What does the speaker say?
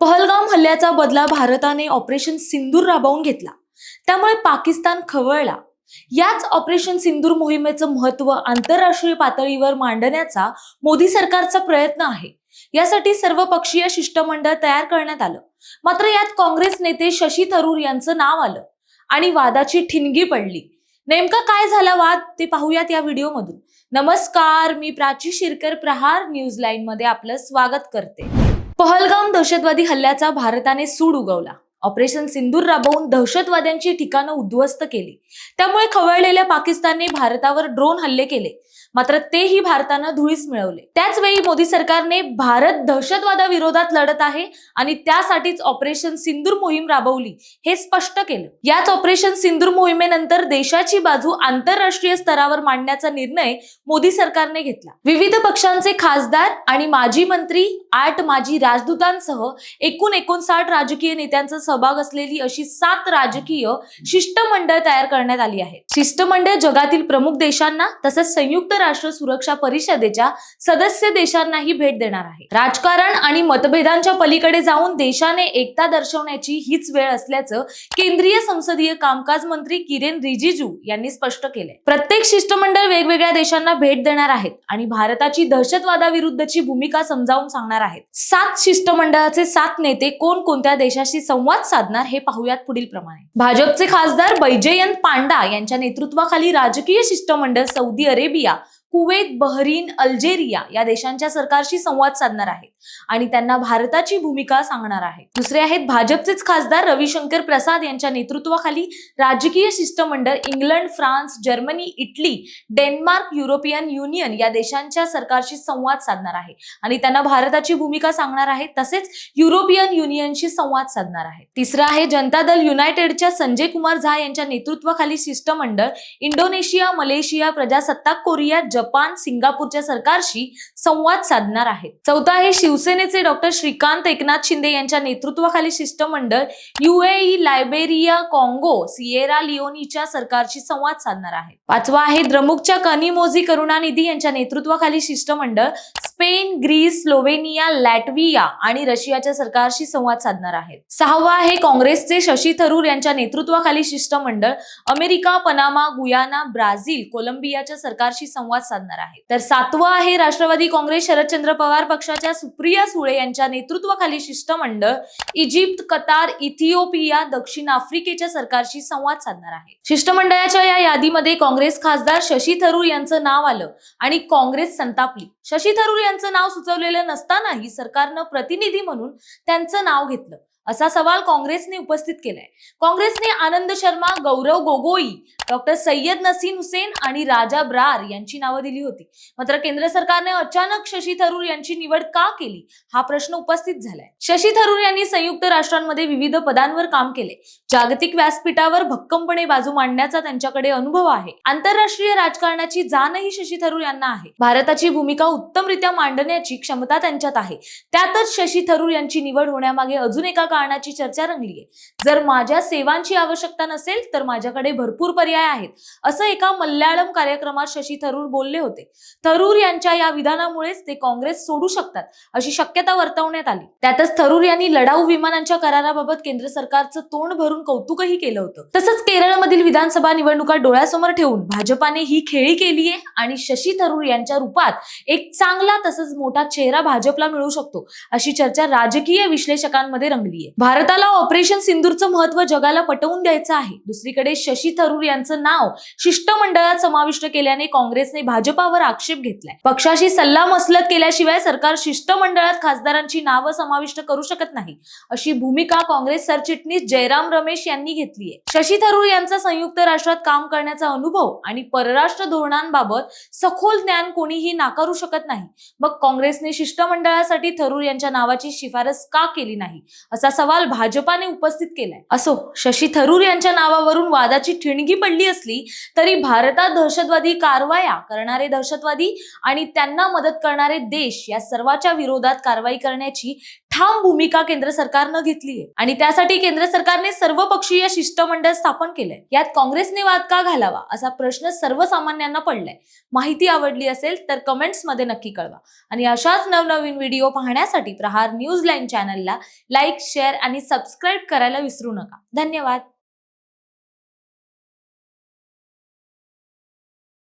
पहलगाम हल्ल्याचा बदला भारताने ऑपरेशन सिंदूर राबवून घेतला. त्यामुळे पाकिस्तान खवळला. याच ऑपरेशन सिंदूर मोहिमेचं महत्त्व आंतरराष्ट्रीय पातळीवर मांडण्याचा मोदी सरकारचा प्रयत्न आहे. यासाठी सर्वपक्षीय शिष्टमंडळ तयार करण्यात आलं. मात्र यात काँग्रेस नेते शशी थरूर यांचं नाव आलं आणि वादाची ठिणगी पडली. नेमका काय झाला वाद ते पाहूयात या व्हिडिओमधून. नमस्कार मी प्राची शिरकर प्रहार न्यूज लाईन मध्ये आपलं स्वागत करते. पहलगाम दहशतवादी हल्ल्याचा भारताने सूड उगवला. ऑपरेशन सिंदूर राबवून दहशतवाद्यांची ठिकाणं उद्ध्वस्त केली. त्यामुळे खवळलेल्या पाकिस्तानने भारतावर ड्रोन हल्ले केले. मात्र तेही भारतानं धुळीस मिळवले. त्याच वेळी मोदी सरकारने भारत दहशतवादाविरोधात लढत आहे आणि त्यासाठीच ऑपरेशन सिंदूर मोहीम राबवली हे स्पष्ट केलं. याच ऑपरेशन सिंदूर मोहिमेनंतर देशाची बाजू आंतरराष्ट्रीय स्तरावर मांडण्याचा निर्णय मोदी सरकारने घेतला. विविध पक्षांचे खासदार आणि माजी मंत्री आठ माजी राजदूतांसह एकूण एकोणसाठ राजकीय नेत्यांचा सहभाग असलेली अशी सात राजकीय शिष्टमंडळ तयार करण्यात आली आहे शिष्टमंडळ जगातील प्रमुख देशांना तसेच संयुक्त राष्ट्र सुरक्षा परिषदेच्या सदस्य देशांनाही भेट देणार आहे. राजकारण आणि मतभेदांच्या पलीकडे जाऊन देशाने एकता दर्शवण्याची हीच वेळ असल्याचं केंद्रीय संसदीय कामकाज मंत्री किरेन रिजिजू यांनी स्पष्ट केलंय. प्रत्येक शिष्टमंडळ वेगवेगळ्या देशांना भेट देणार आहेत आणि भारताची दहशतवादाविरुद्धची भूमिका समजावून सांगणार आहेत. सात शिष्टमंडळाचे सात नेते कोण कोणत्या देशाशी संवाद साधणार हे पाहूयात पुढील प्रमाणे. भाजपचे खासदार बैजयंत पांडा यांच्या नेतृत्वाखाली राजकीय शिष्टमंडळ Saudi Arabia Kuwait Bahrain Algeria या देशांच्या सरकारशी संवाद साधणार आहेत आणि त्यांना भारताची भूमिका सांगणार आहे दुसरे आहेत भाजपचेच खासदार रविशंकर प्रसाद यांच्या नेतृत्वाखाली राजकीय शिष्टमंडळ England France Germany Italy Denmark European Union या देशांच्या सरकारशी संवाद साधणार आहे आणि त्यांना भारताची भूमिका सांगणार आहे. तसेच युरोपियन युनियनशी संवाद साधणार आहे. तिसरं आहे जनता दल युनायटेडच्या संजय कुमार झा यांच्या नेतृत्वाखाली शिष्टमंडळ इंडोनेशिया मलेशिया प्रजासत्ताक कोरिया जपान सिंगापूरच्या सरकारशी संवाद साधणार आहे चौथा आहे शिवसेनेचे डॉक्टर श्रीकांत एकनाथ शिंदे यांच्या नेतृत्वाखाली शिष्टमंडळ युएई लायबेरिया कॉंगो सिएरा लिओनीच्या सरकारशी संवाद साधणार आहे पाचवा आहे द्रमुकच्या कनिमोझी करुणानिधी यांच्या नेतृत्वाखाली शिष्टमंडळ स्पेन ग्रीस स्लोवेनिया लॅटविया आणि रशियाच्या सरकारशी संवाद साधणार आहेत. सहावा आहे काँग्रेसचे शशी थरूर यांच्या नेतृत्वाखाली शिष्टमंडळ अमेरिका पनामा गुयाना ब्राझील कोलंबियाच्या सरकारशी संवाद साधणार आहे. तर सातवं आहे राष्ट्रवादी काँग्रेस शरदचंद्र पवार पक्षाच्या सुप्रिया सुळे यांच्या नेतृत्वाखाली शिष्टमंडळ इजिप्त कतार इथिओपिया दक्षिण आफ्रिकेच्या सरकारशी संवाद साधणार आहे. शिष्टमंडळाच्या या यादीमध्ये काँग्रेस खासदार शशी थरूर यांचं नाव आलं आणि काँग्रेस संतापली. शशी थरूर यांचं नाव सुचवलेलं नसतानाही सरकारनं प्रतिनिधी म्हणून त्यांचं नाव घेतलं. असा सवाल काँग्रेसने उपस्थित केलाय. काँग्रेसने आनंद शर्मा गौरव गोगोई डॉक्टर सय्यद नसीम हुसेन आणि राजा ब्रार यांची नावं दिली होती. मात्र केंद्र सरकारने अचानक शशी थरूर यांची निवड का केली? हा प्रश्न उपस्थित झालाय. शशी थरूर यांनी संयुक्त राष्ट्रांमध्ये विविध पदांवर काम केले. जागतिक व्यासपीठावर भक्कमपणे बाजू मांडण्याचा त्यांच्याकडे अनुभव आहे. आंतरराष्ट्रीय राजकारणाची जाणही शशी थरूर यांना आहे. भारताची भूमिका उत्तमरित्या मांडण्याची क्षमता त्यांच्यात आहे. त्यातच शशी थरूर यांची निवड होण्यामागे अजून एका कारणाची चर्चा रंगली आहे जर माझ्या सेवांची आवश्यकता नसेल तर माझ्याकडे भरपूर पर्याय आहेत. असं एका मल्याळम कार्यक्रमात शशी थरूर बोलले होते. थरूर यांच्या या विधानामुळेच ते काँग्रेस सोडू शकतात अशी शक्यता वर्तवण्यात आली. त्यातच थरूर यांनी लढाऊ विमानांच्या कराराबाबत केंद्र सरकारचं तोंड भरून कौतुकही केलं होतं. तसंच केरळमधील विधानसभा निवडणुका डोळ्यासमोर ठेवून भाजपाने ही खेळी केली आहे आणि शशी थरूर यांच्या रूपात एक चांगला तसंच मोठा चेहरा भाजपला मिळू शकतो अशी चर्चा राजकीय विश्लेषकांमध्ये रंगली आहे भारताला ऑपरेशन सिंदूरचं महत्त्व जगाला पटवून द्यायचं आहे. दुसरीकडे शशी थरूर यांचं नाव शिष्टमंडळात समाविष्ट केल्याने काँग्रेसने भाजपावर आक्षेप घेतलाय. पक्षाशी सल्ला मसलत केल्याशिवाय सरकार शिष्टमंडळात खासदारांची नावं समाविष्ट करू शकत नाही अशी भूमिका काँग्रेस सरचिटणीस जयराम रमेश यांनी घेतली आहे शशी थरूर यांचा संयुक्त राष्ट्रात काम करण्याचा अनुभव आणि परराष्ट्र धोरणांबाबत सखोल ज्ञान कोणीही नाकारू शकत नाही. मग काँग्रेसने शिष्टमंडळासाठी थरूर यांच्या नावाची शिफारस का केली नाही असा सवाल भाजपाने उपस्थित केलाय. असो शशी थरूर यांच्या नावावरून वादाची ठिणगी पडली पडली असली तरी भारतात दहशतवादी कारवाया करणारे दहशतवादी आणि त्यांना मदत करणारे देश या सर्वाच्या विरोधात कारवाई करण्याची ठाम भूमिका केंद्र सरकारनं घेतली आहे. आणि त्यासाठी केंद्र सरकारने सर्वपक्षीय शिष्टमंडळ स्थापन केलंय. यात काँग्रेसने वाद का घालावा असा प्रश्न सर्वसामान्यांना पडलाय. माहिती आवडली असेल तर कमेंट्समध्ये नक्की कळवा. आणि अशाच नवनवीन व्हिडिओ पाहण्यासाठी प्रहार न्यूज लाईन चॅनलला लाईक शेअर आणि सबस्क्राईब करायला विसरू नका. धन्यवाद.